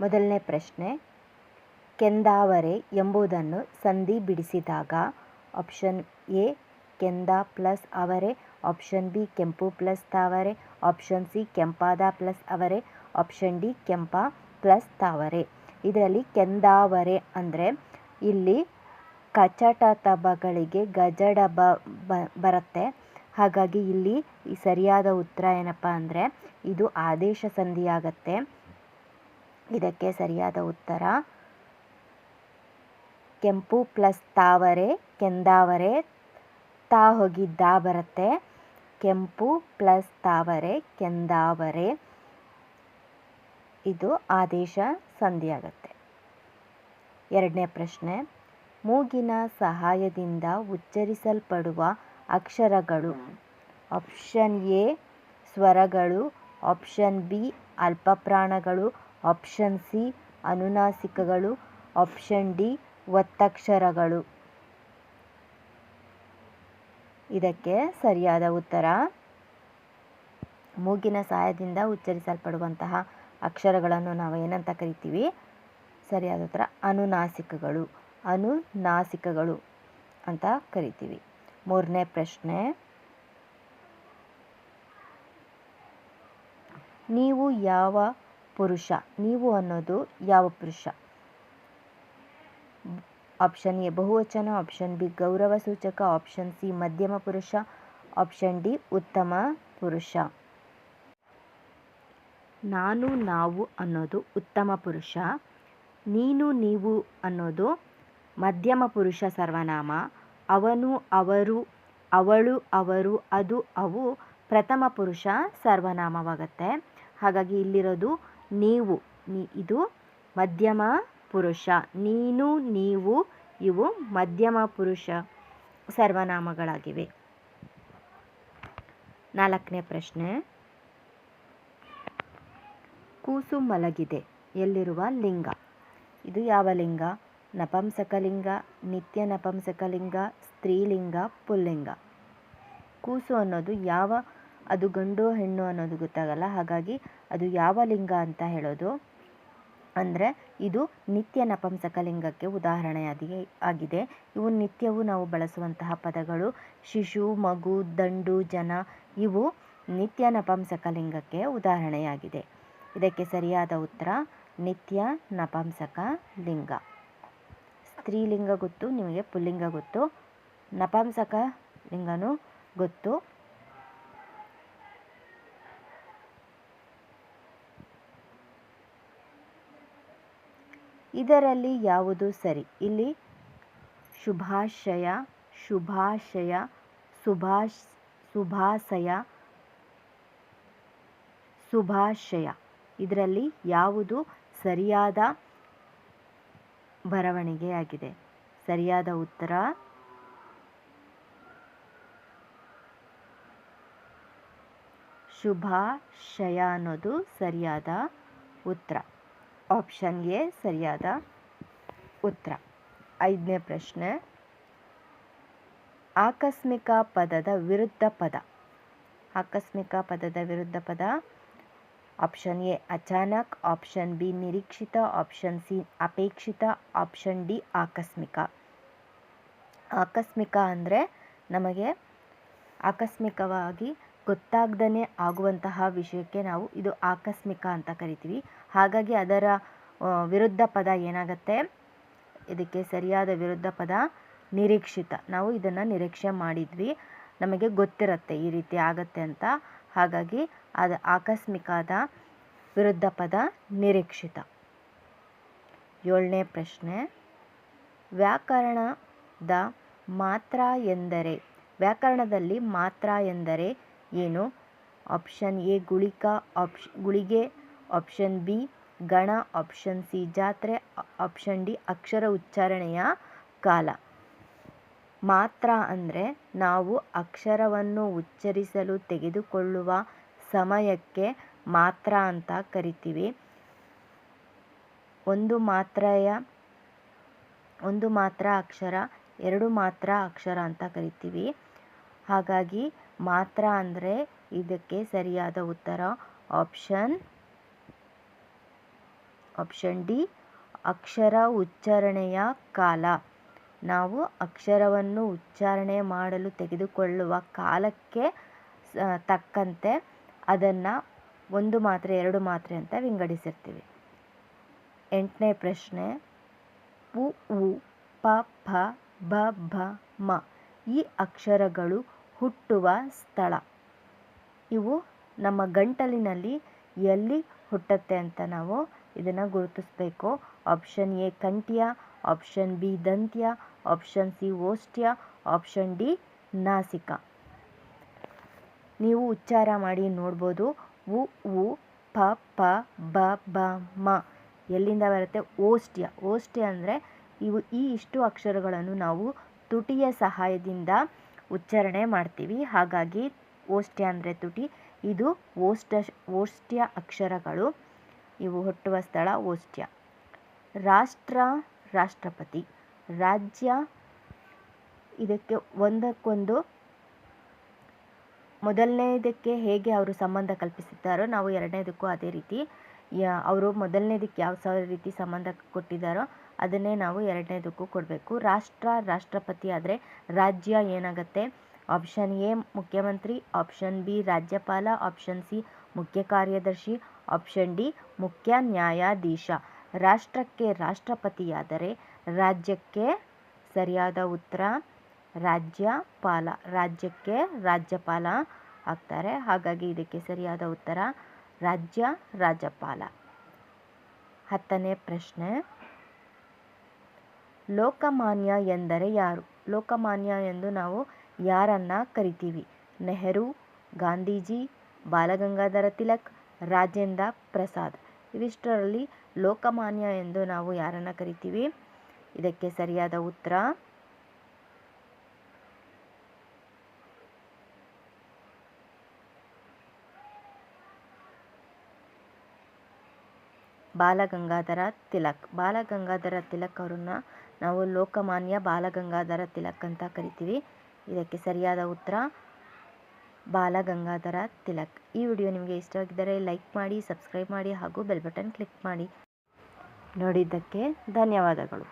ಮೊದಲನೇ ಪ್ರಶ್ನೆ, ಕೆಂದಾವರೆ ಎಂಬುದನ್ನು ಸಂಧಿ ಬಿಡಿಸಿದಾಗ ಆಪ್ಷನ್ ಎ ಕೆಂದ ಪ್ಲಸ್ ಅವರೆ ಆಪ್ಷನ್ ಬಿ ಕೆಂಪು ಪ್ಲಸ್ ತಾವರೆ ಆಪ್ಷನ್ ಸಿ ಕೆಂಪಾದ ಪ್ಲಸ್ ಅವರೆ ಆಪ್ಷನ್ ಡಿ ಕೆಂಪ ಪ್ಲಸ್ ತಾವರೆ ಇದರಲ್ಲಿ ಕೆಂದಾವರೆ ಅಂದರೆ ಇಲ್ಲಿ ಕಚಟ ತಬಗಳಿಗೆ ಗಜಡ ಬರುತ್ತೆ. ಹಾಗಾಗಿ ಇಲ್ಲಿ ಸರಿಯಾದ ಉತ್ತರ ಏನಪ್ಪ ಅಂದರೆ, ಇದು ಆದೇಶ ಸಂಧಿ ಆಗತ್ತೆ ಇದಕ್ಕೆ ಸರಿಯಾದ ಉತ್ತರ. ಕೆಂಪು ಪ್ಲಸ್ ತಾವರೆ, ಕೆಂದಾವರೆ, ತಾ ಹೋಗಿದ್ದಾ ಬರುತ್ತೆ. ಕೆಂಪು ಪ್ಲಸ್ ತಾವರೆ, ಕೆಂದಾವರೆ. ಇದು ಆದೇಶ ಸಂಧಿಯಾಗತ್ತೆ. ಎರಡನೇ ಪ್ರಶ್ನೆ. ಮೂಗಿನ ಸಹಾಯದಿಂದ ಉಚ್ಚರಿಸಲ್ಪಡುವ ಅಕ್ಷರಗಳು ಆಪ್ಷನ್ ಎ ಸ್ವರಗಳು ಆಪ್ಷನ್ ಬಿ ಅಲ್ಪಪ್ರಾಣಗಳು ಆಪ್ಷನ್ ಸಿ, ಅನುನಾಸಿಕಗಳು. ಆಪ್ಷನ್ ಡಿ, ಒತ್ತಕ್ಷರಗಳು. ಇದಕ್ಕೆ ಸರಿಯಾದ ಉತ್ತರ. ಮೂಗಿನ ಸಹಾಯದಿಂದ ಉಚ್ಚರಿಸಲ್ಪಡುವಂತಹ ಅಕ್ಷರಗಳನ್ನು ನಾವು ಏನಂತ ಕರಿತೀವಿ? ಸರಿಯಾದ ಉತ್ತರ, ಅನುನಾಸಿಕಗಳು. ಅನುನಾಸಿಕಗಳು ಅಂತ ಕರಿತೀವಿ. ಮೂರನೇ ಪ್ರಶ್ನೆ. ನೀವು ಯಾವ ಪುರುಷ. ನೀವು ಅನ್ನೋದು ಯಾವ ಪುರುಷ? ಆಪ್ಷನ್ ಎ ಬಹುವಚನ. ಆಪ್ಷನ್ ಬಿ ಗೌರವ ಸೂಚಕ. ಆಪ್ಷನ್ ಸಿ ಮಧ್ಯಮ ಪುರುಷ. ಆಪ್ಷನ್ ಡಿ ಉತ್ತಮ ಪುರುಷ. ನಾನು, ನಾವು ಅನ್ನೋದು ಉತ್ತಮ ಪುರುಷ. ನೀನು, ನೀವು ಅನ್ನೋದು ಮಧ್ಯಮ ಪುರುಷ ಸರ್ವನಾಮ. ಅವನು, ಅವರು, ಅವಳು, ಅವರು, ಅದು, ಅವು ಪ್ರಥಮ ಪುರುಷ ಸರ್ವನಾಮವಾಗತ್ತೆ. ಹಾಗಾಗಿ ಇಲ್ಲಿರೋದು ನೀವು ಇದು ಮಧ್ಯಮ ಪುರುಷ. ನೀನು, ನೀವು, ಇವು ಮಧ್ಯಮ ಪುರುಷ ಸರ್ವನಾಮಗಳಾಗಿವೆ. ನಾಲ್ಕನೇ ಪ್ರಶ್ನೆ. ಕೂಸು ಮಲಗಿದೆ. ಎಲ್ಲಿರುವ ಲಿಂಗ? ಇದು ಯಾವ ಲಿಂಗ? ನಪಂಸಕಲಿಂಗ ನಿತ್ಯ ನಪಂಸಕಲಿಂಗ ಸ್ತ್ರೀಲಿಂಗ, ಪುಲ್ಲಿಂಗ. ಕೂಸು ಅನ್ನೋದು ಯಾವ ಅದು ಗಂಡು ಹೆಣ್ಣು ಅನ್ನೋದು ಗೊತ್ತಾಗಲ್ಲ. ಹಾಗಾಗಿ ಅದು ಯಾವ ಲಿಂಗ ಅಂತ ಹೇಳೋದು. ಅಂದರೆ ಇದು ನಿತ್ಯ ನಪಂಸಕಲಿಂಗಕ್ಕೆ ಉದಾಹರಣೆಯಾಗಿ ಆಗಿದೆ. ಇವು ನಿತ್ಯವೂ ನಾವು ಬಳಸುವಂತಹ ಪದಗಳು ಶಿಶು, ಮಗು, ದಂಡು, ಜನ, ಇವು ನಿತ್ಯ ನಪಂಸಕಲಿಂಗಕ್ಕೆ ಉದಾಹರಣೆಯಾಗಿದೆ. ಇದಕ್ಕೆ ಸರಿಯಾದ ಉತ್ತರ, ನಿತ್ಯ ನಪಂಸಕ ಲಿಂಗ. ಸ್ತ್ರೀಲಿಂಗ ಗೊತ್ತು, ನಿಮಗೆ ಪುಲ್ಲಿಂಗ ಗೊತ್ತು. ನಪಂಸಕ ಲಿಂಗನೂ ಗೊತ್ತು. ಇದರಲ್ಲಿ ಯಾವುದು ಸರಿ? ಇಲ್ಲಿ ಶುಭಾಶಯ ಶುಭಾಶಯ, ಸುಭಾಷ್, ಸುಭಾಸಯ, ಸುಭಾಶಯ. ಇದರಲ್ಲಿ ಯಾವುದು ಸರಿಯಾದ ಬರವಣಿಗೆಯಾಗಿದೆ ಸರಿಯಾದ ಉತ್ತರ? ಶುಭಾಶಯ ಅನ್ನೋದು ಸರಿಯಾದ ಉತ್ತರ. ಆಪ್ಷನ್ ಎ ಸರಿಯಾದ ಉತ್ತರ. ಐದನೇ ಪ್ರಶ್ನೆ, ಆಕಸ್ಮಿಕ ಪದದ ವಿರುದ್ಧ ಪದ. ಆಕಸ್ಮಿಕ ಪದದ ವಿರುದ್ಧ ಪದ. ಆಪ್ಷನ್ ಎ, ಅಚಾನಕ್. ಆಪ್ಷನ್ ಬಿ, ನಿರೀಕ್ಷಿತ. ಆಪ್ಷನ್ ಸಿ, ಅಪೇಕ್ಷಿತ. ಆಪ್ಷನ್ ಡಿ, ಆಕಸ್ಮಿಕ. ಆಕಸ್ಮಿಕ ಅಂದರೆ ನಮಗೆ ಆಕಸ್ಮಿಕವಾಗಿ ಗೊತ್ತಾಗ್ದೇ ಆಗುವಂತಹ ವಿಷಯಕ್ಕೆ ನಾವು ಇದು ಆಕಸ್ಮಿಕ ಅಂತ ಕರಿತೀವಿ. ಹಾಗಾಗಿ ಅದರ ವಿರುದ್ಧ ಪದ ಏನಾಗತ್ತೆ? ಇದಕ್ಕೆ ಸರಿಯಾದ ವಿರುದ್ಧ ಪದ ನಿರೀಕ್ಷಿತ. ನಾವು ಇದನ್ನು ನಿರೀಕ್ಷೆ ಮಾಡಿದ್ವಿ. ನಮಗೆ ಗೊತ್ತಿರುತ್ತೆ ಈ ರೀತಿ ಆಗತ್ತೆ ಅಂತ. ಹಾಗಾಗಿ ಅದು ಆಕಸ್ಮಿಕದ ವಿರುದ್ಧ ಪದ ನಿರೀಕ್ಷಿತ. ಏಳನೇ ಪ್ರಶ್ನೆ. ವ್ಯಾಕರಣದ ಮಾತ್ರ ಎಂದರೆ, ವ್ಯಾಕರಣದಲ್ಲಿ ಮಾತ್ರ ಎಂದರೆ ಏನು? ಆಪ್ಷನ್ ಎ, ಗುಳಿಕ, ಆಪ್ಷ್, ಗುಳಿಗೆ ಆಪ್ಷನ್ ಬಿ, ಗಣ ಆಪ್ಷನ್ ಸಿ, ಜಾತ್ರೆ ಆಪ್ಷನ್ ಡಿ, ಅಕ್ಷರ ಉಚ್ಚಾರಣೆಯ ಕಾಲ. ಮಾತ್ರ ಅಂದರೆ ನಾವು ಅಕ್ಷರವನ್ನು ಉಚ್ಚರಿಸಲು ತೆಗೆದುಕೊಳ್ಳುವ ಸಮಯಕ್ಕೆ ಮಾತ್ರ ಅಂತ ಕರಿತೀವಿ. ಒಂದು ಮಾತ್ರೆಯ, ಒಂದು ಮಾತ್ರ ಅಕ್ಷರ, ಎರಡು ಮಾತ್ರ ಅಕ್ಷರ ಅಂತ ಕರಿತೀವಿ. ಹಾಗಾಗಿ ಮಾತ್ರ ಅಂದರೆ ಇದಕ್ಕೆ ಸರಿಯಾದ ಉತ್ತರ ಆಪ್ಷನ್ ಆಪ್ಷನ್ ಡಿ, ಅಕ್ಷರ ಉಚ್ಚಾರಣೆಯ ಕಾಲ. ನಾವು ಅಕ್ಷರವನ್ನು ಉಚ್ಚಾರಣೆ ಮಾಡಲು ತೆಗೆದುಕೊಳ್ಳುವ ಕಾಲಕ್ಕೆ ತಕ್ಕಂತೆ ಅದನ್ನು ಒಂದು ಮಾತ್ರೆ, ಎರಡು ಮಾತ್ರೆ ಅಂತ ವಿಂಗಡಿಸಿರ್ತೀವಿ. ಎಂಟನೇ ಪ್ರಶ್ನೆ, ಉ ಉ, ಪ, ಫ, ಬ, ಭ, ಮ ಈ ಅಕ್ಷರಗಳು ಹುಟ್ಟುವ ಸ್ಥಳ. ಇವು ನಮ್ಮ ಗಂಟಲಿನಲ್ಲಿ ಎಲ್ಲಿ ಹುಟ್ಟುತ್ತೆ ಅಂತ ನಾವು ಇದನ್ನು ಗುರುತಿಸಬೇಕು. ಆಪ್ಷನ್ ಎ ಕಂಠ್ಯ. ಆಪ್ಷನ್ ಬಿ ದಂತ್ಯ. ಆಪ್ಷನ್ ಸಿ ಓಷ್ಟ್ಯ ಆಪ್ಷನ್ ಡಿ ನಾಸಿಕ. ನೀವು ಉಚ್ಚಾರ ಮಾಡಿ ನೋಡ್ಬೋದು. ಉ ಉ, ಪ ಪ, ಬ ಬ, ಮ. ಎಲ್ಲಿಂದ ಬರುತ್ತೆ? ಓಷ್ಟ್ಯ ಓಷ್ಟ್ಯ ಅಂದರೆ ಇವು ಈ ಇಷ್ಟು ಅಕ್ಷರಗಳನ್ನು ನಾವು ತುಟಿಯ ಸಹಾಯದಿಂದ ಉಚ್ಚಾರಣೆ ಮಾಡ್ತೀವಿ. ಹಾಗಾಗಿ ಓಷ್ಟ್ಯ ಅಂದರೆ ತುಟಿ. ಇದು ಓಷ್ಟ ಓಷ್ಟ್ಯ ಅಕ್ಷರಗಳು. ಇವು ಹುಟ್ಟುವ ಸ್ಥಳ ಓಷ್ಟ್ಯ ರಾಷ್ಟ್ರ, ರಾಷ್ಟ್ರಪತಿ, ರಾಜ್ಯ, ಇದಕ್ಕೆ ಒಂದಕ್ಕೊಂದು, ಮೊದಲನೇದಕ್ಕೆ ಹೇಗೆ ಅವರು ಸಂಬಂಧ ಕಲ್ಪಿಸಿದ್ದಾರೋ ನಾವು ಎರಡನೇದಕ್ಕೂ ಅದೇ ರೀತಿ ಅವರು ಮೊದಲನೇದಕ್ಕೆ ಯಾವ ಸಾವಿರ ರೀತಿ ಸಂಬಂಧ ಕೊಟ್ಟಿದ್ದಾರೋ ಅದನ್ನೇ ನಾವು ಎರಡನೇದಕ್ಕೂ ಕೊಡಬೇಕು. ರಾಷ್ಟ್ರ, ರಾಷ್ಟ್ರಪತಿ ಆದರೆ ರಾಜ್ಯ ಏನಾಗುತ್ತೆ? ಆಪ್ಷನ್ ಎ ಮುಖ್ಯಮಂತ್ರಿ, ಆಪ್ಷನ್ ಬಿ ರಾಜ್ಯಪಾಲ, ಆಪ್ಷನ್ ಸಿ ಮುಖ್ಯ ಕಾರ್ಯದರ್ಶಿ ಆಪ್ಷನ್ ಡಿ, ಮುಖ್ಯ ನ್ಯಾಯಾಧೀಶ. ರಾಷ್ಟ್ರಕ್ಕೆ ರಾಷ್ಟ್ರಪತಿಯಾದರೆ ರಾಜ್ಯಕ್ಕೆ ಸರಿಯಾದ ಉತ್ತರ ರಾಜ್ಯಪಾಲ, ರಾಜ್ಯಕ್ಕೆ ರಾಜ್ಯಪಾಲ ಆಗ್ತಾರೆ. ಹಾಗಾಗಿ ಇದಕ್ಕೆ ಸರಿಯಾದ ಉತ್ತರ ರಾಜ್ಯ ರಾಜ್ಯಪಾಲ. ಹತ್ತನೇ ಪ್ರಶ್ನೆ. ಲೋಕಮಾನ್ಯ ಎಂದರೆ ಯಾರು? ಲೋಕಮಾನ್ಯ ಎಂದು ನಾವು ಯಾರನ್ನ ಕರಿತೀವಿ? ನೆಹರು, ಗಾಂಧೀಜಿ ಬಾಲಗಂಗಾಧರ ತಿಲಕ್, ರಾಜೇಂದ್ರ ಪ್ರಸಾದ್. ಇವಿಷ್ಟರಲ್ಲಿ ಲೋಕಮಾನ್ಯ ಎಂದು ನಾವು ಯಾರನ್ನ ಕರಿತೀವಿ? ಇದಕ್ಕೆ ಸರಿಯಾದ ಉತ್ತರ? ಬಾಲಗಂಗಾಧರ ತಿಲಕ್. ಬಾಲಗಂಗಾಧರ ತಿಲಕ್ ಅವರನ್ನ ನಾವು ಲೋಕಮಾನ್ಯ ಬಾಲಗಂಗಾಧರ ತಿಲಕ್ ಅಂತ ಕರಿತೀವಿ. ಇದಕ್ಕೆ ಸರಿಯಾದ ಉತ್ತರ? ಬಾಲಗಂಗಾಧರ ತಿಲಕ್. ಈ ವಿಡಿಯೋ ನಿಮಗೆ ಇಷ್ಟವಾಗಿದ್ದರೆ ಲೈಕ್ ಮಾಡಿ, ಸಬ್ಸ್ಕ್ರೈಬ್ ಮಾಡಿ ಹಾಗೂ ಬೆಲ್ ಬಟನ್ ಕ್ಲಿಕ್ ಮಾಡಿ. ನೋಡಿದ್ದಕ್ಕೆ ಧನ್ಯವಾದಗಳು.